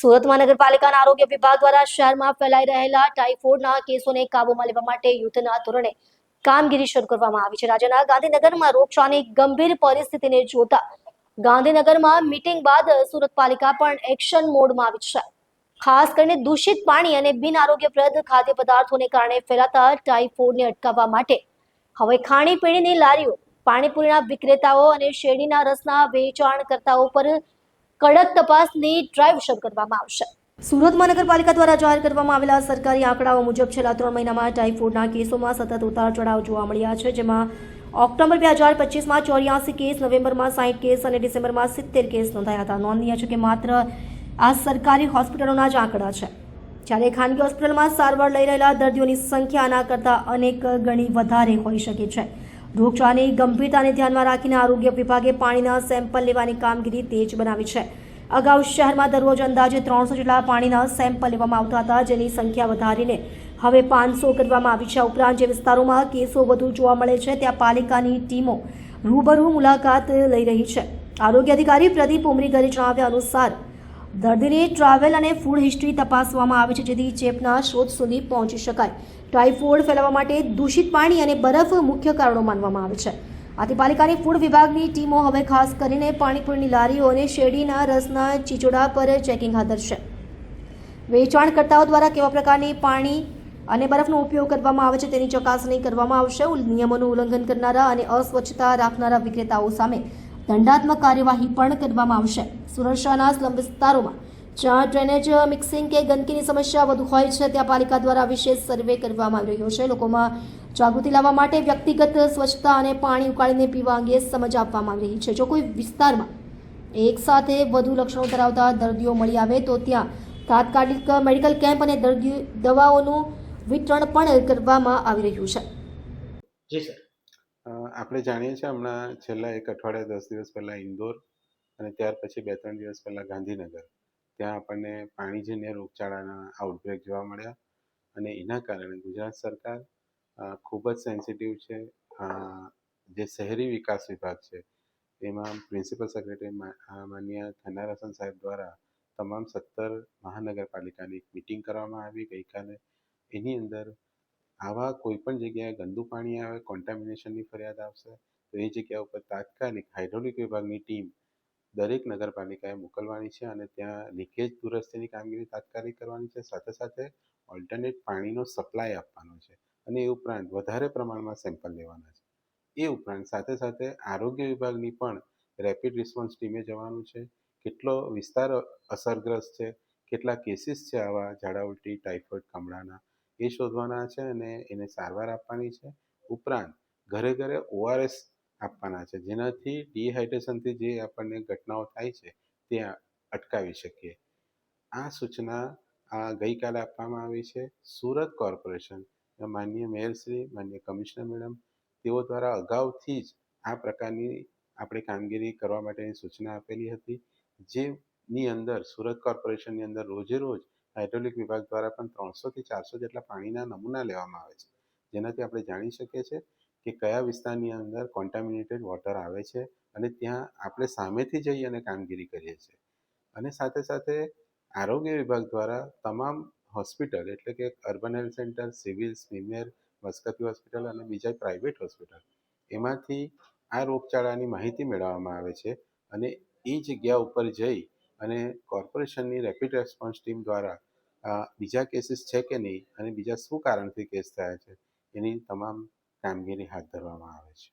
સુરત મહાનગરપાલિકાના આરોગ્ય વિભાગ દ્વારા શહેરમાં ફેલાઈ રહેલા ટાઇફોઇડના કેસોને કાબૂમાં લેવા માટે યુદ્ધના ધોરણે કામગીરી શરૂ કરવામાં આવી છે. રાજ્યના ગાંધીનગરમાં રોગચાળાની ગંભીર પરિસ્થિતિને જોતા ગાંધીનગરમાં મીટિંગ બાદ સુરત પાલિકા પણ એક્શન મોડમાં આવી છે. ખાસ કરીને દૂષિત પાણી અને બિન આરોગ્યપ્રદ ખાદ્ય પદાર્થોને કારણે ફેલાતા ટાઇફોઇડને અટકાવવા માટે હવે ખાણીપીણીની લારીઓ, પાણીપુરીના વિક્રેતાઓ અને શેરડીના રસના વેચાણકર્તાઓ પર કડક તપાસની ડ્રાઈવ શરૂ કરવામાં આવશે. સુરત મહાનગરપાલિકા દ્વારા જાહેર કરવામાં આવેલા સરકારી આંકડાઓ મુજબ છેલ્લા ત્રણ મહિનામાં ટાઇફોઇડના કેસોમાં સતત ઉતાર ચઢાવ જોવા મળ્યા છે, જેમાં ઓક્ટોબર બે હજાર પચીસમાં ચોર્યાસી કેસ, નવેમ્બરમાં સાઠ કેસ અને ડિસેમ્બરમાં સિત્તેર કેસ નોંધાયા હતા. નોંધનીય છે કે માત્ર આ સરકારી હોસ્પિટલોના જ આંકડા છે. જ્યારે ખાનગી હોસ્પિટલમાં સારવાર લઈ રહેલા દર્દીઓની સંખ્યા આના કરતાં અનેક ગણી વધારે હોઈ શકે છે. રોગચાળાની ગંભીરતાને ધ્યાનમાં રાખીને આરોગ્ય વિભાગે પાણીના સેમ્પલ લેવાની કામગીરી તેજ બનાવી છે. અગાઉ શહેરમાં દરરોજ અંદાજે ત્રણસો જેટલા પાણીના સેમ્પલ લેવામાં આવતા હતા, જેની સંખ્યા વધારીને હવે પાંચસો કરવામાં આવી છે. ઉપરાંત જે વિસ્તારોમાં કેસો વધુ જોવા મળે છે, ત્યાં પાલિકાની ટીમો રૂબરૂ મુલાકાત લઈ રહી છે. આરોગ્ય અધિકારી પ્રદીપ ઉમરીગરે જણાવ્યા અનુસાર દર્દીની ટ્રાવેલ અને ફૂડ હિસ્ટ્રી તપાસવામાં આવે છે, જેથી ચેપના શોધ સુધી પહોંચી શકાય. ટાઇફોઇડ ફેલાવવા માટે દૂષિત પાણી અને બરફ મુખ્ય કારણો માનવામાં આવે છે. આથી પાલિકાની ફૂડ વિભાગની ટીમો હવે ખાસ કરીને પાણીપુરીની લારીઓ અને શેરડીના રસના ચીચોડા પર ચેકિંગ હાથ ધરશે. વેચાણકર્તાઓ દ્વારા કેવા પ્રકારની પાણી અને બરફનો ઉપયોગ કરવામાં આવે છે તેની ચકાસણી કરવામાં આવશે. નિયમોનું ઉલ્લંઘન કરનારા અને અસ્વચ્છતા રાખનારા વિક્રેતાઓ સામે દંડાત્મક કાર્યવાહી પણ કરવામાં આવશે. સુરક્ષાના સ્લમ વિસ્તારોમાં જ્યાં ડ્રેનેજ મિક્સિંગ કે ગંદકીની સમસ્યા વધુ હોય છે. ત્યાં પાલિકા દ્વારા વિશેષ સર્વે કરવામાં આવી રહ્યો છે. લોકોમાં જાગૃતિ લાવવા માટે વ્યક્તિગત સ્વચ્છતા અને પાણી ઉકાળીને પીવા અંગે સમજ આપવામાં આવી રહી છે. જો કોઈ વિસ્તારમાં એક સાથે વધુ લક્ષણો ધરાવતા દર્દીઓ મળી આવે તો ત્યાં તાત્કાલિક મેડિકલ કેમ્પ અને દર્દી દવાઓનું વિતરણ પણ કરવામાં આવી રહ્યું છે. જી, સર. આપણે જાણીએ છીએ હમણાં છેલ્લા એક અઠવાડિયા દસ દિવસ પહેલાં ઇન્દોર અને ત્યાર પછી બે ત્રણ દિવસ પહેલાં ગાંધીનગર. ત્યાં આપણને પાણીજન્ય રોગચાળાના આઉટબ્રેક જોવા મળ્યા અને એના કારણે ગુજરાત સરકાર ખૂબ જ સેન્સિટિવ છે. જે શહેરી વિકાસ વિભાગ છે, એમાં પ્રિન્સિપલ સેક્રેટરી માન્ય થનારાસન સાહેબ દ્વારા તમામ સત્તર મહાનગરપાલિકાની એક મિટિંગ કરવામાં આવી. ગઈકાલે એની અંદર આવા કોઈ પણ જગ્યાએ ગંદુ પાણી આવે કોન્ટામિનેશનની ફરિયાદ આવશે, તો એ જગ્યા ઉપર તાત્કાલિક હાઇડ્રોલિક વિભાગની ટીમ દરેક નગરપાલિકાએ મોકલવાની છે અને ત્યાં લીકેજ દુરસ્તીની કામગીરી તાત્કાલિક કરવાની છે. સાથે સાથે ઓલ્ટરનેટ પાણીનો સપ્લાય આપવાનો છે અને એ ઉપરાંત વધારે પ્રમાણમાં સેમ્પલ લેવાના છે. એ ઉપરાંત સાથે સાથે આરોગ્ય વિભાગની પણ રેપિડ રિસ્પોન્સ ટીમે જવાનું છે. કેટલો વિસ્તાર અસરગ્રસ્ત છે, કેટલા કેસીસ છે આવા ઝાડા ઉલટી ટાઇફોઇડ કમળાના એ શોધવાના છે અને એને સારવાર આપવાની છે. ઉપરાંત, ઘરે ઘરે ઓઆરએસ આપવાના છે, જેનાથી ડિહાઇડ્રેશનથી જે આપણને ઘટનાઓ થાય છે, તે અટકાવી શકીએ. આ સૂચના આ ગઈકાલે આપવામાં આવી છે. સુરત કોર્પોરેશન માનનીય મેયરશ્રી માનનીય કમિશનર મેડમ, તેઓ દ્વારા અગાઉથી જ આ પ્રકારની આપણે કામગીરી કરવા માટેની સૂચના આપેલી હતી, જેની અંદર સુરત કોર્પોરેશનની અંદર રોજે રોજ હાઇડ્રોલિક વિભાગ દ્વારા પણ ત્રણસોથી ચારસો જેટલા પાણીના નમૂના લેવામાં આવે છે. જેનાથી આપણે જાણી શકીએ છીએ કે કયા વિસ્તારની અંદર કોન્ટામિનેટેડ વોટર આવે છે અને ત્યાં આપણે સામેથી જઈ અને કામગીરી કરીએ છીએ. અને સાથે સાથે આરોગ્ય વિભાગ દ્વારા તમામ હોસ્પિટલ એટલે કે અર્બન હેલ્થ સેન્ટર સિવિલ સ્વિમિયર મસ્કતી હોસ્પિટલ અને બીજા પ્રાઇવેટ હોસ્પિટલ, એમાંથી આ રોગચાળાની માહિતી મેળવવામાં આવે છે અને એ જગ્યા ઉપર જઈ અને કોર્પોરેશનની રેપિડ રેસ્પોન્સ ટીમ દ્વારા બીજા કેસીસ છે કે નહીં? અને બીજા શું કારણથી કેસ થયા છે? એની તમામ કામગીરી હાથ ધરવામાં આવે છે.